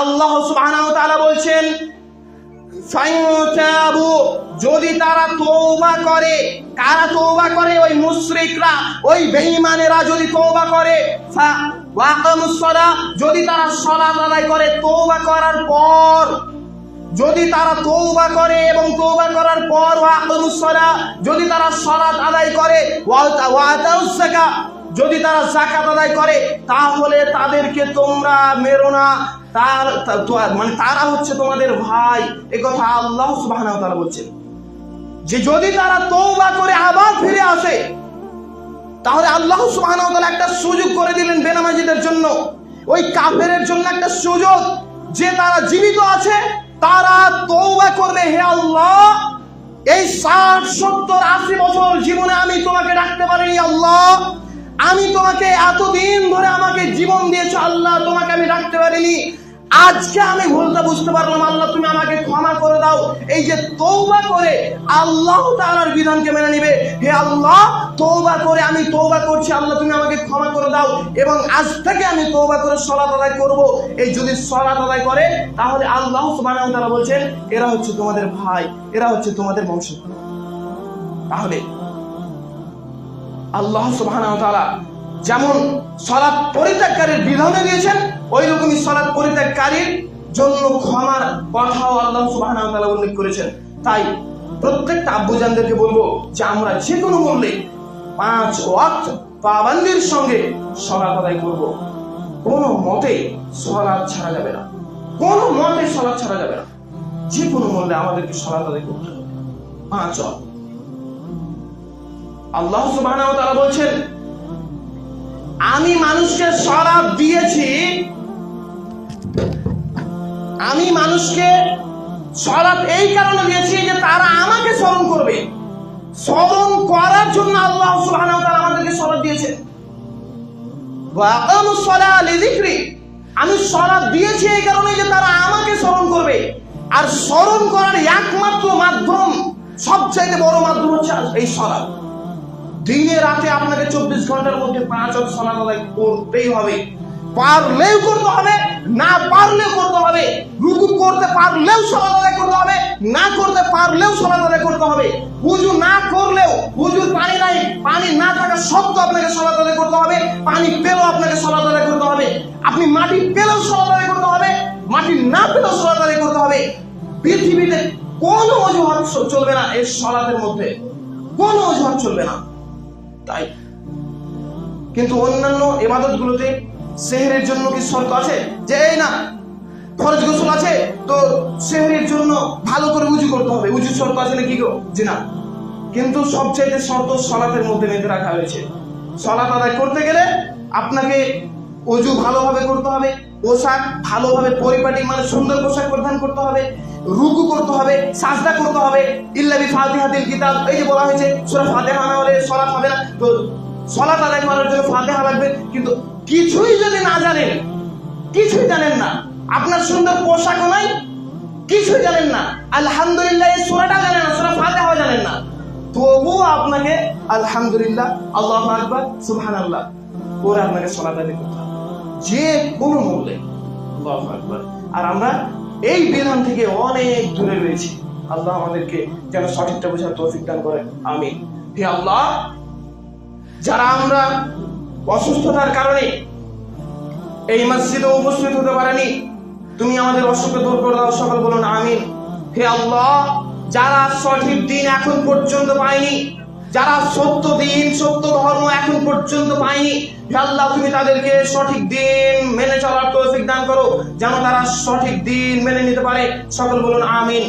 আল্লাহ বলছেন যদি তারা তৌবা করে, কারা তৌবা করে? ওই মুশরিকরা, ওই বেঈমানেরা যদি তৌবা করে যদি তারা সালাত আদায় করে তৌবা করার পর, যদি তারা তৌবা করে এবং তৌবা করার পর যদি তারা সালাত আদায় করে যদি তারা যাকাত আদায় করে, তাহলে তাদেরকে তোমরা মেরো না। তার মানে তারা হচ্ছে তোমাদের ভাই। এ কথা আল্লাহ ওয়া তাআলা বলছেন। যে যদি তারা তৌবা করে আবার ফিরে আসে, তাহলে আল্লাহ ওয়া একটা সুযোগ করে দিলেন বেনামাজিদের জন্য। ওই কাফেরের জন্য একটা সুযোগ। যে তারা জীবিত আছে, তারা তৌবা করবে হে আল্লাহ, এই ষাট, সত্তর, আশি বছর জীবনে আমি তোমাকে ডাকতে পারিনি আল্লাহ। আমি তোমাকে এতদিন ধরে আমাকে জীবন দিয়েছ, আল্লাহ, তোমাকে আমি রাখতে পারিনি। আজকে আমি ভুলটা বুঝতে পারলাম, আল্লাহ, তুমি আমাকে ক্ষমা করে দাও। এই যে তৌবা করে আল্লাহ তাআলার বিধানকে মেনে নিবে। হে আল্লাহ তৌবা করে আমি তৌবা করছি, আল্লাহ, তুমি আমাকে ক্ষমা করে দাও এবং আজ থেকে আমি তৌবা করে সলাত আদায় করব। এই যদি সলাত আদায় করে, তাহলে আল্লাহ ওয়া তাআলা বলছেন, এরা হচ্ছে তোমাদের ভাই, এরা হচ্ছে তোমাদের বংশ তাহলে আল্লাহ সুবহানাহু ওয়া যেমন সালাত পরিত্যাগকারীর বিধানে দিয়েছেন ওই রকমই সালাত পরিত্যাগকারীর জন্য ক্ষমার কথাও আল্লাহ সুবহানাহু ওয়া উল্লেখ করেছেন। তাই প্রত্যেকটা আব্বুজানদেরকে বলব যে আমরা যে কোনো মূল্যে পাঁচ ওয়াক্ত পাবান্দির সঙ্গে সলাত আদায় করব। কোনো মতে সলাৎ ছাড়া যাবে না। কোনো মতে সলাৎ ছাড়া যাবে না। যে কোনো মূল্যে আমাদেরকে সলাৎ আদায় করতে হবে। পাঁচ ওয়াক্ত। আল্লাহ তাআলা বলছেন, আমি মানুষকে শরাব দিয়েছি, আমি মানুষকে শরাব এই কারণে দিয়েছি যে তারা আমাকে স্মরণ করবে। স্মরণ করার জন্য আল্লাহ তাআলা আমাদেরকে শরাব দিয়েছে আমি শরাব দিয়েছি এই কারণে যে তারা আমাকে স্মরণ করবে। আর স্মরণ করার একমাত্র মাধ্যম, সবচাইতে বড় মাধ্যম হচ্ছে এই শরাব দিনে রাতে আপনাকে চব্বিশ ঘণ্টার মধ্যে পাঁচ সলাত আদায় করতেই হবে। পারলেও করতে হবে, না পারলেও করতে হবে, রুকু করতে পারলেও সলাত আদায় করতে হবে, না করতে পারলেও সলাত আদায় করতে হবে। উজু না করলেও উজুর পানি নাই, পানি না থাকা সত্ত্বেও আপনাকে সলাত আদায় করতে হবে, পানি পেলেও আপনাকে সলাত আদায় করতে হবে। আপনি মাটি পেলেও সলাত আদায় করতে হবে, মাটি না পেলেও সলাত আদায় করতে হবে। পৃথিবীতে কোনো অজুহাত চলবে না এই সলাতের মধ্যে। কোনো অজুহাত চলবে না। তাই। কিন্তু অন্যান্য এবাদত গুলোতে সেহরের জন্য কি শর্ত আছে? যে এই না, ফরজ গোসল আছে, তো সেহরের জন্য ভালো করে উজু করতে হবে। উজু শর্ত আছে নাকি গো? যে না। কিন্তু সবচাইতে শর্ত সলাতের মধ্যে বেঁধে রাখা হয়েছে। সলাত আদায় করতে গেলে আপনাকে অজু ভালোভাবে করতে হবে, পোশাক ভালোভাবে পরিপাটি মানে সুন্দর পোশাক পরিধান করতে হবে, রুকু করতে হবে, সাজদা করতে হবে। ইল্লাবি ফাতিহাতিল কিতাব, এই যে বলা হয়েছে, সূরা ফাতিহা তো সালাত আদায় করার জন্য ফাতিহা লাগবে, কিন্তু কিছুই যদি না জানেন, কিছুই জানেন না। আপনার সুন্দর পোশাকও নাই, কিছুই জানেন না। আলহামদুলিল্লাহ, এই সূরাটা জানেন না, সূরা ফাতিহা জানেন না। তবুও আপনাকে আলহামদুলিল্লাহ, আল্লাহু আকবার, সুবহানাল্লাহ করে আপনাকে সালাত আদায় করতে যে কোনো মূল্যে, আল্লাহু আকবার। আর আমরা এই বিধান থেকে অনেক দূরে রয়েছি। আল্লাহ আমাদেরকে যেন সঠিকটা বোঝার তৌফিক দান করেন। আমি হে আল্লাহ যারা আমরা অসুস্থতার কারণে এই মসজিদে উপস্থিত হতে পারেনি, তুমি আমাদের অসুখ দূর করে দাও, সকল বলুন, আমিন। হে আল্লাহ, যারা সঠিক দিন এখন পর্যন্ত পায়নি, যারা সত্য দিন, সত্য ধর্ম এখন পর্যন্ত পায়নি আল্লাহ, তুমি তাদেরকে সঠিক দিন মেনে চলার তৌফিক দান করো, যেন তারা সঠিক দিন মেনে নিতে পারে। সকল বলুন, আমিন।